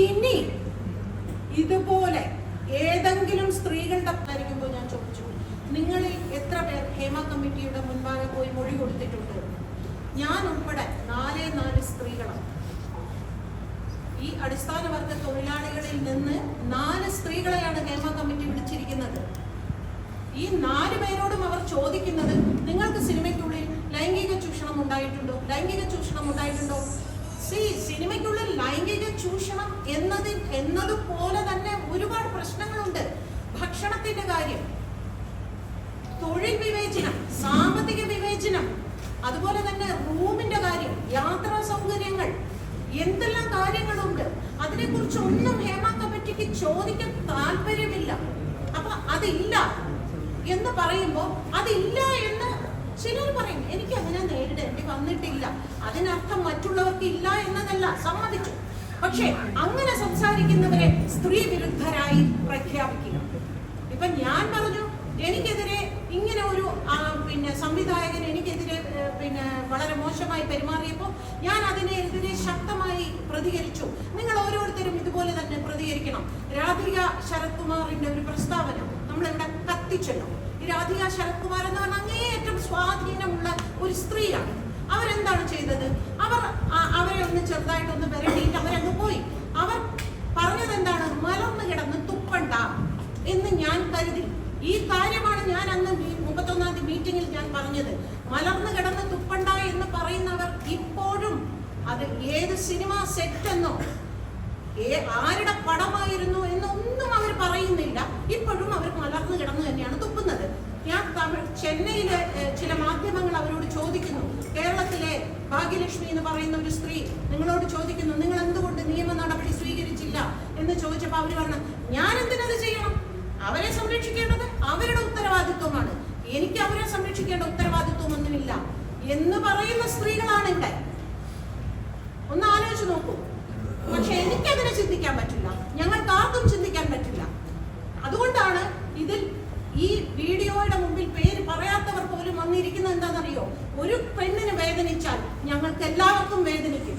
ഇനി ഇതുപോലെ ഏതെങ്കിലും സ്ത്രീകളുടെ ആയിരിക്കുമ്പോൾ ഞാൻ ചോദിച്ചു. നിങ്ങളിൽ എത്ര പേർ ഹേമ കമ്മിറ്റിയുടെ മുൻപാകെ പോയി മൊഴി കൊടുത്തിട്ടുണ്ട്? ഞാൻ ഉൾപ്പെടെ നാലേ നാല് സ്ത്രീകളാണ്. ഈ അടിസ്ഥാന വർഗ തൊഴിലാളികളിൽ നിന്ന് നാല് സ്ത്രീകളെയാണ് ഹേമ കമ്മിറ്റി വിളിച്ചിരിക്കുന്നത്. ഈ നാല് പേരോടും അവർ ചോദിക്കുന്നത് നിങ്ങൾക്ക് സിനിമയ്ക്കുള്ളിൽ ലൈംഗിക ചൂഷണം ഉണ്ടായിട്ടുണ്ടോ? ലൈംഗിക ചൂഷണം ഉണ്ടായിട്ടുണ്ടോ? സി സിനിമയ്ക്കുള്ളിൽ ലൈംഗിക ചൂഷണം എന്നതിൽ എന്നതുപോലെ തന്നെ ഒരുപാട് പ്രശ്നങ്ങളുണ്ട്. ഭക്ഷണത്തിന്റെ കാര്യം തൊഴിൽ വിവേചനം സാമ്പത്തിക വിവേചനം അതുപോലെ തന്നെ റൂമിന്റെ കാര്യം യാത്രാ സൗകര്യങ്ങൾ എന്തെല്ലാം കാര്യങ്ങളുണ്ട്. അതിനെക്കുറിച്ച് ഒന്നും ഹേമ കമ്മിറ്റിക്ക് ചോദിക്കാൻ താല്പര്യമില്ല. അപ്പൊ അതില്ല എന്ന് പറയുമ്പോൾ അതില്ല എന്ന് ചിലർ പറയും എനിക്ക് അങ്ങനെ നേരിടേണ്ടി വന്നിട്ടില്ല. അതിനർത്ഥം മറ്റുള്ളവർക്ക് ഇല്ല എന്നതല്ല. സമ്മതിച്ചു. പക്ഷേ അങ്ങനെ സംസാരിക്കുന്നവരെ സ്ത്രീ വിരുദ്ധരായി പ്രഖ്യാപിക്കുക ഇപ്പൊ ഞാൻ പറഞ്ഞു എനിക്കെതിരെ ഇങ്ങനെ ഒരു പിന്നെ സംവിധായകൻ എനിക്കെതിരെ പിന്നെ വളരെ മോശമായി പെരുമാറിയപ്പോൾ ഞാൻ അതിനെതിരെ ശക്തമായി പ്രതികരിച്ചു. നിങ്ങൾ ഓരോരുത്തരും ഇതുപോലെ തന്നെ പ്രതികരിക്കണം. രാധിക ശരത്കുമാറിന്റെ ഒരു പ്രസ്താവന നമ്മളിവിടെ കത്തിച്ചല്ലോ. രാധിക ശരത്കുമാർ എന്ന് പറഞ്ഞാൽ അങ്ങേയറ്റം സ്വാധീനമുള്ള ഒരു സ്ത്രീയാണ്. അവരെന്താണ് ചെയ്തത്? അവർ അവരെ ഒന്ന് ചെറുതായിട്ടൊന്ന് വരട്ടിയിട്ട് അവരങ്ങ് പോയി. അവർ പറഞ്ഞത് എന്താണ് മലർന്നു കിടന്ന് തുപ്പണ്ട എന്ന് ഞാൻ കരുതി. ഈ കാര്യമാണ് ഞാൻ അന്ന് മുപ്പത്തൊന്നാം തീയതി മീറ്റിംഗിൽ ഞാൻ പറഞ്ഞത്. മലർന്നു കിടന്ന് തുപ്പണ്ട എന്ന് പറയുന്നവർ ഇപ്പോഴും അത് ഏത് സിനിമ സെറ്റ് എന്നോ ആരുടെ പടമായിരുന്നു എന്നൊന്നും അവർ പറയുന്നില്ല. ഇപ്പോഴും അവർ മലർന്നു കിടന്നു തന്നെയാണ് ഞാൻ തമിഴ് ചെന്നൈയിലെ ചില മാധ്യമങ്ങൾ അവരോട് ചോദിക്കുന്നു. കേരളത്തിലെ ഭാഗ്യലക്ഷ്മി എന്ന് പറയുന്ന ഒരു സ്ത്രീ നിങ്ങളോട് ചോദിക്കുന്നു നിങ്ങൾ എന്തുകൊണ്ട് നിയമ നടപടി സ്വീകരിച്ചില്ല? എന്ന് ചോദിച്ചപ്പോൾ അവർ പറഞ്ഞു ഞാൻ എന്തിനത് ചെയ്യണം? അവരെ സംരക്ഷിക്കേണ്ടത് അവരുടെ ഉത്തരവാദിത്വമാണ്. എനിക്ക് അവരെ സംരക്ഷിക്കേണ്ട ഉത്തരവാദിത്വമൊന്നുമില്ല. എന്ന് പറയുന്ന സ്ത്രീകളാണ് ഇവിടെ. ഒന്ന് ആലോചിച്ച് നോക്കൂ. എന്താണെന്നറിയോ ഒരു പെണ്ണിന് വേദനിച്ചാൽ ഞങ്ങൾക്ക് എല്ലാവർക്കും വേദനിക്കും.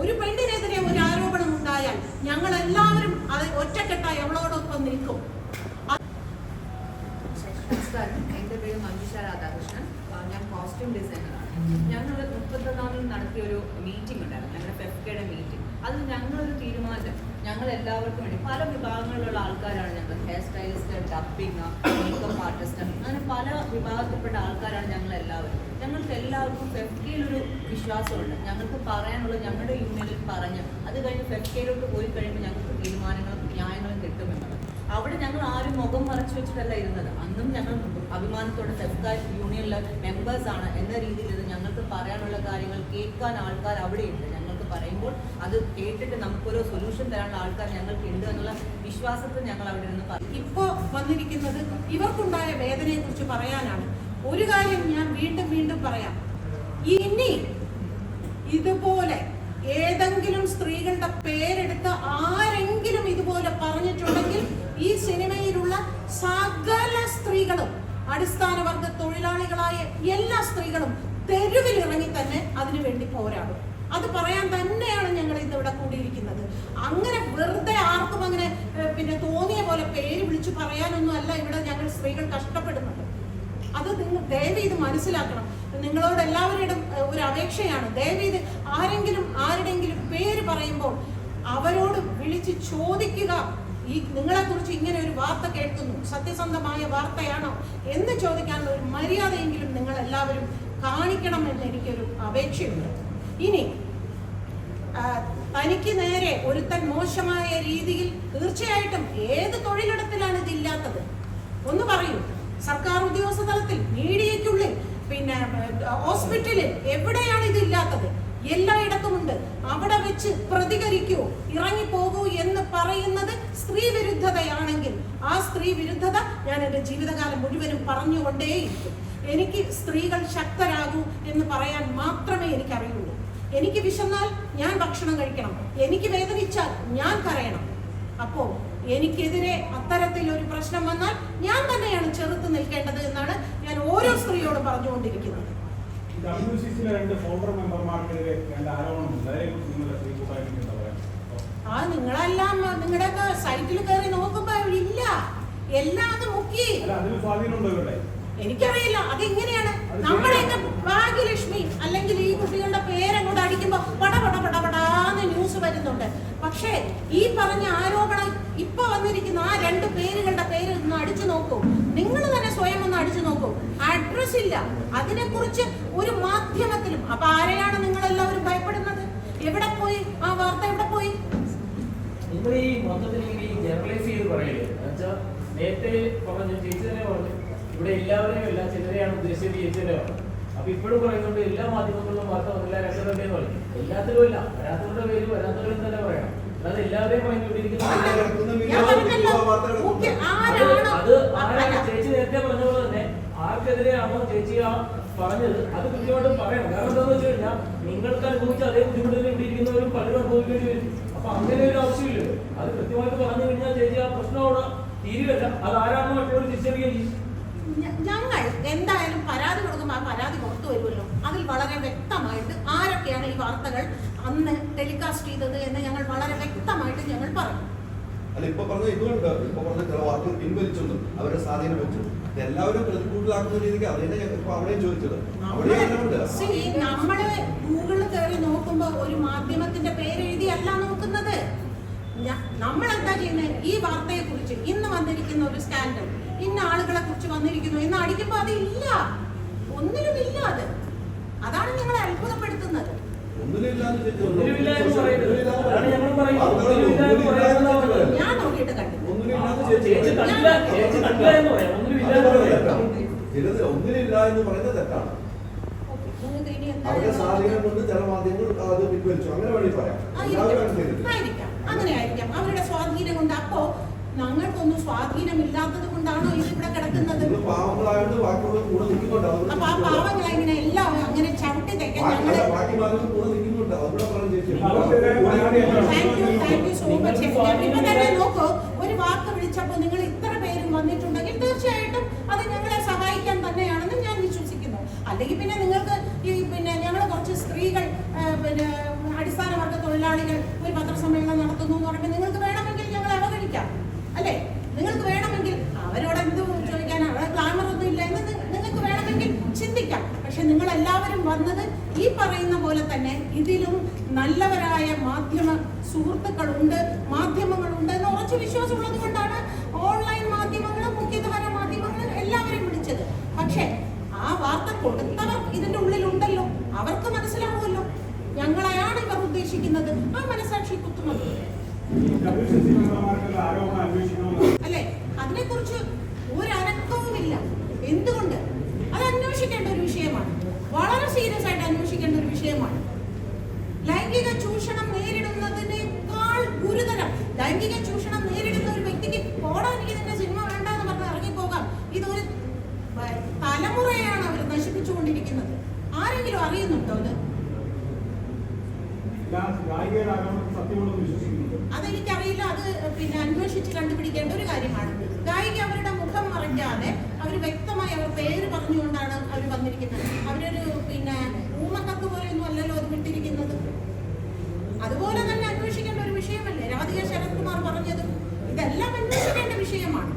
ഒരു പെണ്ണിനെതിരെ ഒരു ആരോപണം ഉണ്ടായാൽ ഞങ്ങൾ എല്ലാവരും അത് ഒറ്റക്കെട്ടായി അവളോടൊപ്പം നിൽക്കും. നമസ്കാരം. എന്റെ പേര് മഞ്ജുഷ രാധാകൃഷ്ണൻ. ഞാൻ കോസ്റ്റ്യൂം ഡിസൈനറാണ് ഞങ്ങൾ മുപ്പത്തൊന്നാമിൽ നടത്തിയ ഒരു മീറ്റിംഗ് ഉണ്ടായിരുന്നു. ഞങ്ങളുടെ ഫെഫ്കയുടെ മീറ്റിംഗ് അതിൽ ഞങ്ങളൊരു തീരുമാനം. ഞങ്ങൾ എല്ലാവർക്കും വേണ്ടി പല വിഭാഗങ്ങളിലുള്ള ആൾക്കാരാണ് ഞങ്ങൾ hair stylist dubbing makeup artist അങ്ങനെ പല വിഭാഗത്തിൽപ്പെട്ട ആൾക്കാരാണ് ഞങ്ങൾ എല്ലാവരും ഞങ്ങൾക്ക് എല്ലാവർക്കും ഫെഫ്കയിലൊരു വിശ്വാസമുണ്ട്. ഞങ്ങൾക്ക് പറയാനുള്ളത് ഞങ്ങളുടെ യൂണിയനിൽ പറഞ്ഞ് അത് കഴിഞ്ഞ് ഫെഫ്കയിലോട്ട് പോയി കഴിയുമ്പോൾ ഞങ്ങൾക്ക് തീരുമാനങ്ങളും ന്യായങ്ങളും കിട്ടുമെന്നുള്ളത്. അവിടെ ഞങ്ങൾ ആരും മുഖം മറച്ചു വെച്ചിട്ടല്ല ഇരുന്നത്. അന്നും ഞങ്ങൾ അഭിമാനത്തോടെ സെഫ്കാർ യൂണിയനിലെ മെമ്പേഴ്സ് ആണ് എന്ന രീതിയിൽ ഇത് ഞങ്ങൾക്ക് പറയാനുള്ള കാര്യങ്ങൾ കേൾക്കാൻ ആൾക്കാർ അവിടെയുണ്ട്. ഞങ്ങൾക്ക് പറയുമ്പോൾ അത് കേട്ടിട്ട് നമുക്കൊരു സൊല്യൂഷൻ തരാനുള്ള ആൾക്കാർ ഞങ്ങൾക്ക് ഉണ്ട് എന്നുള്ള വിശ്വാസത്തിൽ ഞങ്ങൾ അവിടെ നിന്ന് പറയും. ഇപ്പോൾ വന്നിരിക്കുന്നത് ഇവർക്കുണ്ടായ വേദനയെ കുറിച്ച് പറയാനാണ്. ഒരു കാര്യം ഞാൻ വീണ്ടും വീണ്ടും പറയാം. ഇനി ഇതുപോലെ ഏതെങ്കിലും സ്ത്രീകളുടെ പേരെടുത്ത് ആരെങ്കിലും ഇതുപോലെ പറഞ്ഞിട്ടുണ്ടെങ്കിൽ ഈ സിനിമയിലുള്ള സകല സ്ത്രീകളും അടിസ്ഥാന വർഗ തൊഴിലാളികളായ എല്ലാ സ്ത്രീകളും തെരുവിലിറങ്ങി തന്നെ അതിനു വേണ്ടി പോരാടും. അത് പറയാൻ തന്നെയാണ് ഞങ്ങൾ ഇന്നിവിടെ കൂടിയിരിക്കുന്നത്. അങ്ങനെ വെറുതെ ആർക്കും അങ്ങനെ പിന്നെ തോന്നിയ പോലെ പേര് വിളിച്ചു പറയാനൊന്നും അല്ല ഇവിടെ ഞങ്ങൾ സ്ത്രീകൾ കഷ്ടപ്പെടുന്നത്. അത് നിങ്ങൾ ദയവ് ഇത് മനസ്സിലാക്കണം. നിങ്ങളോട് എല്ലാവരോടും ഒരു അപേക്ഷയാണ്. ദയവ് ഇത് ആരെങ്കിലും ആരുടെങ്കിലും പേര് പറയുമ്പോൾ അവരോട് വിളിച്ച് ചോദിക്കുക. ഈ നിങ്ങളെ കുറിച്ച് ഇങ്ങനെ ഒരു വാർത്ത കേൾക്കുന്നു. സത്യസന്ധമായ വാർത്തയാണോ എന്ന് ചോദിക്കാനുള്ള ഒരു മര്യാദയെങ്കിലും നിങ്ങൾ എല്ലാവരും കാണിക്കണം എന്ന് എനിക്കൊരു അപേക്ഷയുണ്ട്. ഇനി തനിക്ക് നേരെ ഒരുത്തൻ മോശമായ രീതിയിൽ തീർച്ചയായിട്ടും ഏത് തൊഴിലിടത്തിലാണ് ഇതില്ലാത്തത്? ഒന്ന് പറയൂ. സർക്കാർ ഉദ്യോഗസ്ഥ തലത്തിൽ മീഡിയയ്ക്കുള്ളിൽ പിന്നെ ഹോസ്പിറ്റലിൽ എവിടെയാണ് ഇതില്ലാത്തത്? എല്ലായിടത്തുമുണ്ട്. അവിടെ വെച്ച് പ്രതികരിക്കൂ ഇറങ്ങിപ്പോകൂ എന്ന് പറയുന്നത് സ്ത്രീ വിരുദ്ധതയാണെങ്കിൽ ആ സ്ത്രീ വിരുദ്ധത ഞാൻ എന്റെ ജീവിതകാലം മുഴുവനും പറഞ്ഞുകൊണ്ടേയിരിക്കും. എനിക്ക് സ്ത്രീകൾ ശക്തരാകൂ എന്ന് പറയാൻ മാത്രമേ എനിക്കറിയുള്ളൂ. എനിക്ക് വിശന്നാൽ ഞാൻ ഭക്ഷണം കഴിക്കണം. എനിക്ക് വേദനിച്ചാൽ ഞാൻ കരയണം. അപ്പോൾ എനിക്കെതിരെ അത്തരത്തിൽ ഒരു പ്രശ്നം വന്നാൽ ഞാൻ തന്നെയാണ് ചെറുത്ത് നിൽക്കേണ്ടത് എന്നാണ് ഞാൻ ഓരോ സ്ത്രീയോടും പറഞ്ഞുകൊണ്ടിരിക്കുന്നത്. ഡബ്ല്യു സി സിയിലെ രണ്ട് ഫോർമർ മെമ്പർമാർക്കെതിരെ രണ്ട് ആരോപണമുണ്ട്. അതേക്കുറിച്ച് നിങ്ങളുടെ സ്ത്രീ എന്താ പറയാ. ആ നിങ്ങളെല്ലാം നിങ്ങളുടെ സൈറ്റിൽ കയറി നോക്കുമ്പോ ഇല്ല. എല്ലാം അത് മുക്കി. അതിന് സ്വാധീനമുണ്ടോ ഇവരുടെ എനിക്കറിയില്ല. അതെങ്ങനെയാണ്? നമ്മുടെയൊക്കെ ഭാഗ്യലക്ഷ്മി അല്ലെങ്കിൽ ഈ കുട്ടികളുടെ പേരങ്ങോട്ട് അടിക്കുമ്പോ പട പട പട പടാന്ന് ന്യൂസ് വരുന്നുണ്ട്. പക്ഷേ ഈ പറഞ്ഞ ആരോപണം ഇപ്പൊ വന്നിരിക്കുന്ന ആ രണ്ട് പേരുകളുടെ പേര് ഒന്ന് അടിച്ചു നോക്കൂ. നിങ്ങൾ തന്നെ സ്വയം ഒന്ന് അടിച്ചു നോക്കൂ. അഡ്രസ് ഇല്ല. അതിനെക്കുറിച്ച് ഒരു മാധ്യമത്തിലും അപ്പൊ ആരെയാണ് നിങ്ങൾ എല്ലാവരും ഭയപ്പെടുന്നത്? എവിടെ പോയി? ആ വാർത്ത എവിടെ പോയി? നിങ്ങൾ ഈ മൊത്തത്തിൽ ഈ ജനറലൈസ് ചെയ്ത് പറയില്ലേ എന്നുവെച്ചാൽ നേരത്തെ പറഞ്ഞു ചേച്ചി തന്നെ പറഞ്ഞു. ഇവിടെ എല്ലാവരെയും അല്ല ചിലരെയാണ് ഉദ്ദേശിച്ചത് ചേച്ചി തന്നെ പറഞ്ഞു. അപ്പൊ ഇപ്പോഴും പറയുന്നുണ്ട് എല്ലാ മാധ്യമങ്ങളിലും വാർത്ത വന്നില്ല രക്ഷപ്പെട്ടേ എന്ന് പറയും എല്ലാത്തിലും അല്ല വരാത്തവരുടെ പേര് വരാത്തവരും തന്നെ പറയണം. അല്ലാതെ എല്ലാവരെയും പറഞ്ഞു ഇവിടെ ഇരിക്കുന്ന ഞാൻ പറഞ്ഞല്ലോ. അത് ആരാണ് ചേച്ചി നേരത്തെ പറഞ്ഞ പോലെ ആർക്കെതിരെയാണോ ചേച്ചി ആ പറഞ്ഞത്? അത് കൃത്യമായിട്ടും പറയണം. കാരണം എന്താണെന്ന് വെച്ച് കഴിഞ്ഞാൽ നിങ്ങൾക്ക് അനുഭവിച്ച അതേ ബുദ്ധിമുട്ടിൽ ഇട്ടിരിക്കുന്നവരും പലരും അനുഭവിക്കേണ്ടി വരും. അപ്പൊ അങ്ങനെ ഒരു ആവശ്യമില്ല. അത് കൃത്യമായിട്ട് പറഞ്ഞു കഴിഞ്ഞാൽ ചേച്ചി ആ പ്രശ്നം അവിടെ തീരുവല്ല അത് ആരാണെന്ന് മറ്റുള്ളവർ തിരിച്ചറിയുകയും ചെയ്യും. ഞങ്ങൾ എന്തായാലും പരാതി കൊടുക്കുമ്പോൾ ആ പരാതി പുറത്തു വരുമല്ലോ. അതിൽ വളരെ വ്യക്തമായിട്ട് ആരൊക്കെയാണ് ഈ വാർത്തകൾ അന്ന് ടെലികാസ്റ്റ് ചെയ്തത് എന്ന് ഞങ്ങൾ വളരെ വ്യക്തമായിട്ട് ഞങ്ങൾ പറയും. അല്ല ഇപ്പൊ പറഞ്ഞ ഇതുകൊണ്ട് ഇപ്പൊ പറഞ്ഞ ചില വാക്കുകൾ പിൻവലിച്ചുണ്ട് അവരുടെ സ്വാധീനം വെച്ചു എല്ലാവരും പ്രതികൂട്ടിലാക്കുന്ന രീതിക്ക് അതിനെ ഇപ്പൊ അവിടെയും ചോദിച്ചത്. നമ്മൾ ഗൂഗിളിൽ കയറി നോക്കുമ്പോ ഒരു മാധ്യമത്തിന്റെ പേര് എഴുതിയല്ല നോക്കുന്നത്. ഞ- നമ്മൾ എന്താ ചെയ്യുന്നത് ഈ വാർത്തയെ കുറിച്ച് ഇന്ന് വന്നിരിക്കുന്ന ഒരു സ്കാൻഡൽ ഇന്ന ആളുകളെ കുറിച്ച് വന്നിരിക്കുന്നു എന്ന് അടിക്കുമ്പോ അത് ഇല്ല ഒന്നിലും ഇല്ല അത്. അതാണ് ഞങ്ങളെ അത്ഭുതപ്പെടുത്തുന്നത്. ഞാൻ നോക്കിയിട്ട് കണ്ടു ഒന്നിലില്ല എന്ന് പറയുന്നത് തെറ്റാണ് അവരുടെ സ്വാധീനം കൊണ്ട് ചില മാധ്യമങ്ങൾ അത് പിൻവലിച്ചു. അങ്ങനെ വേണ്ടി പറയാം. അങ്ങനെ ആയിരിക്കാം. അവരുടെ സ്വാധീനം കൊണ്ട്. അപ്പോ ഞങ്ങൾക്കൊന്നും സ്വാധീനമില്ലാത്തത് കൊണ്ടാണോ ഇത് ഇവിടെ കിടക്കുന്നത്? അപ്പൊ ആ പാവങ്ങൾ ഇങ്ങനെ എല്ലാം അങ്ങനെ ചവിട്ടി തേക്കാൻ ബാക്കി- ഞങ്ങൾ. Thank you thank you so much ഇപ്പൊ തന്നെ നോക്കൂ ഒരു വാക്ക് വിളിച്ചപ്പോ നിങ്ങൾ ഇത്ര പേരും വന്നിട്ടുണ്ടെങ്കിൽ തീർച്ചയായിട്ടും അത് ഞങ്ങളെ സഹായിക്കാൻ തന്നെയാണെന്ന് ഞാൻ വിശ്വസിക്കുന്നു. അല്ലെങ്കിൽ പിന്നെ നിങ്ങൾക്ക് ഈ പിന്നെ ഞങ്ങൾ കുറച്ച് സ്ത്രീകൾ പിന്നെ അടിസ്ഥാന വർഗ തൊഴിലാളികൾ ഒരു പത്രസമ്മേളനം നടത്തുന്നു എന്ന് പറയുമ്പോൾ നിങ്ങൾക്ക് വേണമെങ്കിൽ ഞങ്ങൾ അവഗണിക്കാം. നിങ്ങൾക്ക് വേണമെങ്കിൽ അവരോട് എന്ത് ചോദിക്കാൻ അവിടെ ഗ്ലാമർ ഒന്നും ഇല്ല എന്ന് നിങ്ങൾക്ക് വേണമെങ്കിൽ ചിന്തിക്കാം. പക്ഷെ നിങ്ങൾ എല്ലാവരും വന്നത് ഈ പറയുന്ന പോലെ തന്നെ ഇതിലും നല്ലവരായ മാധ്യമ സുഹൃത്തുക്കളുണ്ട് മാധ്യമങ്ങളുണ്ട് എന്ന് ഉറച്ച വിശ്വാസമുള്ളത് കൊണ്ടാണ് ഓൺലൈൻ മാധ്യമങ്ങളും മുഖ്യധാര മാധ്യമങ്ങളും എല്ലാവരും വിളിച്ചത്. പക്ഷേ ആ വാർത്ത കൊടുത്തവർ ഇതിന്റെ ഉള്ളിലുണ്ടല്ലോ. അവർക്ക് മനസ്സിലാവുമല്ലോ. ഞങ്ങളെയാണ് ഇവർ ഉദ്ദേശിക്കുന്നത്. ആ മനസാക്ഷി കുത്തുമല്ലോ അതിനെക്കുറിച്ച് ഒരു അനക്കവുമില്ല എന്തുകൊണ്ട്? അത് അന്വേഷിക്കേണ്ട ഒരു വിഷയമാണ്. വളരെ സീരിയസ് ആയിട്ട് അന്വേഷിക്കേണ്ട ഒരു വിഷയമാണ്. ലൈംഗിക ചൂഷണം നേരിടുന്നതിനേക്കാൾ ഗുരുതരം. ലൈംഗിക ചൂഷണം നേരിടുന്ന ഒരു വ്യക്തിക്ക് പോടാൻ തന്നെ സിനിമ വേണ്ടെന്ന് പറഞ്ഞ് ഇറങ്ങിപ്പോകാം. ഇതൊരു തലമുറയാണ് അവർ നശിപ്പിച്ചുകൊണ്ടിരിക്കുന്നത്. ആരെങ്കിലും അറിയുന്നുണ്ടോ അത്? അതെനിക്കറിയില്ല. അത് പിന്നെ അന്വേഷിച്ച് കണ്ടുപിടിക്കേണ്ട ഒരു കാര്യമാണ്. ഗായിക അവരുടെ മുഖം മറയ്ക്കാതെ അവർ വ്യക്തമായി അവർ പേര് പറഞ്ഞുകൊണ്ടാണ് അവർ വന്നിരിക്കുന്നത്. അവരൊരു പിന്നെ ഊമക്കത്ത് പോലെയൊന്നും അല്ലല്ലോ അത് വിട്ടിരിക്കുന്നത്. അതുപോലെ തന്നെ അന്വേഷിക്കേണ്ട ഒരു വിഷയമല്ലേ? രാധിക ശരത് കുമാർ പറഞ്ഞത് ഇതെല്ലാം അന്വേഷിക്കേണ്ട വിഷയമാണ്.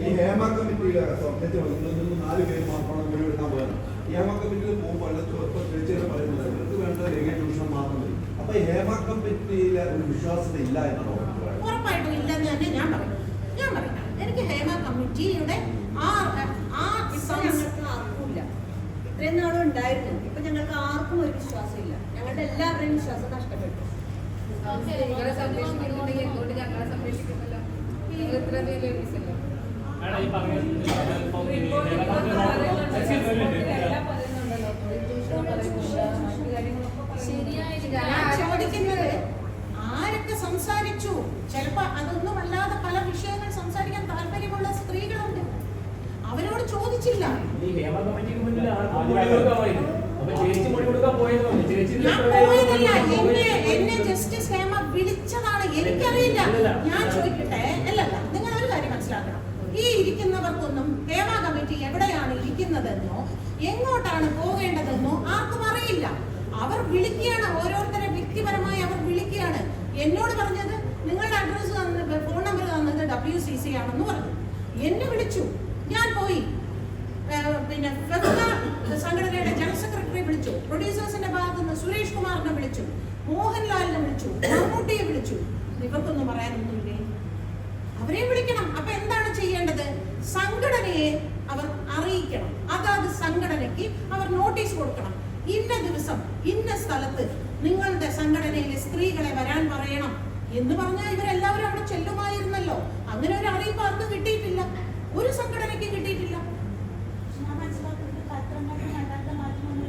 ഈ ഹേമ കമ്മിറ്റിയിലെ സബ്ജക്റ്റ് വന്നിട്ട് നാല് പേര് മാത്രമാണ് മൊഴി എടുക്കാൻ പോയത്. ഈ ഹേമ കമ്മിറ്റിയിൽ പോകുമ്പോൾ ചേച്ചിയുടെ പറയുന്നത് ഇവർക്ക് വേണ്ട ലൈംഗിക ചൂഷണം മാത്രം മതി. അപ്പൊ ഹേമ കമ്മിറ്റിയിലെ ഒരു വിശ്വാസത ഇല്ല എന്നാണ്? ഉറപ്പായിട്ടും ഇല്ലെന്ന് തന്നെ ഞാൻ പറയും ഞാൻ പറയും എനിക്ക് ഹേമ കമ്മിറ്റിയുടെ ആ ആ ആർക്കുമില്ല. ഇത്രയും നാളും ഉണ്ടായിരുന്നു. ഇപ്പൊ ഞങ്ങൾക്ക് ആർക്കും ഒരു വിശ്വാസമില്ല. ഞങ്ങളുടെ എല്ലാവരുടെയും വിശ്വാസം നഷ്ടപ്പെട്ടു. നിങ്ങളെ സംരക്ഷിക്കുന്നുണ്ടെങ്കിൽ എന്തുകൊണ്ട് ഞങ്ങളെ സംരക്ഷിക്കുന്നില്ല നിങ്ങൾ ഇത്ര വലിയ ലേഡീസല്ലേ മാഡം ഈ പറഞ്ഞ ഇപ്പം ഈ Excuse me, ഒരു minute. ഞാൻ ചോദിക്കുന്നത് ആരൊക്കെ സംസാരിച്ചു ചിലപ്പോ അതൊന്നും അല്ലാതെ പല വിഷയങ്ങൾ സംസാരിക്കാൻ താല്പര്യമുള്ള സ്ത്രീകളുണ്ട്. അവരോട് ചോദിച്ചില്ല. പറഞ്ഞു എന്നെ ജസ്റ്റിസ് ഹേമ വിളിച്ചതാണ്. എനിക്കറിയില്ല. ഞാൻ ചോദിക്കട്ടെ? അല്ലല്ല. നിങ്ങൾ ഒരു കാര്യം മനസ്സിലാക്കണം. ഈ ഇരിക്കുന്നവർക്കൊന്നും ഹേമ കമ്മിറ്റി എവിടെയാണ് ഇരിക്കുന്നതെന്നോ എങ്ങോട്ടാണ് പോകേണ്ടതെന്നോ ആർക്കും അറിയില്ല. അവർ വിളിക്കുകയാണ്. ഓരോരുത്തരെ വ്യക്തിപരമായി അവർ വിളിക്കുകയാണ്. എന്നോട് പറഞ്ഞത് സി സി ആണെന്ന് പറഞ്ഞു. എന്നെ വിളിച്ചു. ഞാൻ പോയി. പിന്നെ സംഘടനയുടെ ജനറൽ സെക്രട്ടറിയെ വിളിച്ചു. പ്രൊഡ്യൂസേഴ്സിന്റെ ഭാഗത്ത് നിന്ന് സുരേഷ് കുമാറിനെ വിളിച്ചു. മോഹൻലാലിനെ വിളിച്ചു. മമ്മൂട്ടിയെ വിളിച്ചു. ഇവർക്കൊന്നും പറയാനൊന്നുമില്ലേ? അവരെ വിളിക്കണം. അപ്പൊ എന്താണ് ചെയ്യേണ്ടത്? സംഘടനയെ അവർ അറിയിക്കണം. അതാത് സംഘടനയ്ക്ക് അവർ നോട്ടീസ് കൊടുക്കണം. ഇന്ന ദിവസം ഇന്ന സ്ഥലത്ത് നിങ്ങളുടെ സംഘടനയിലെ സ്ത്രീകളെ വരാൻ പറയണം. എന്ന് പറഞ്ഞാൽ ഇവരെല്ലാവരും അവിടെ ചെല്ലുമായിരുന്നല്ലോ. അങ്ങനെ ഒരു അറിയിപ്പ് ആർക്കും കിട്ടിയിട്ടില്ല. ഒരു സംഘടനയ്ക്ക് കിട്ടിയിട്ടില്ല.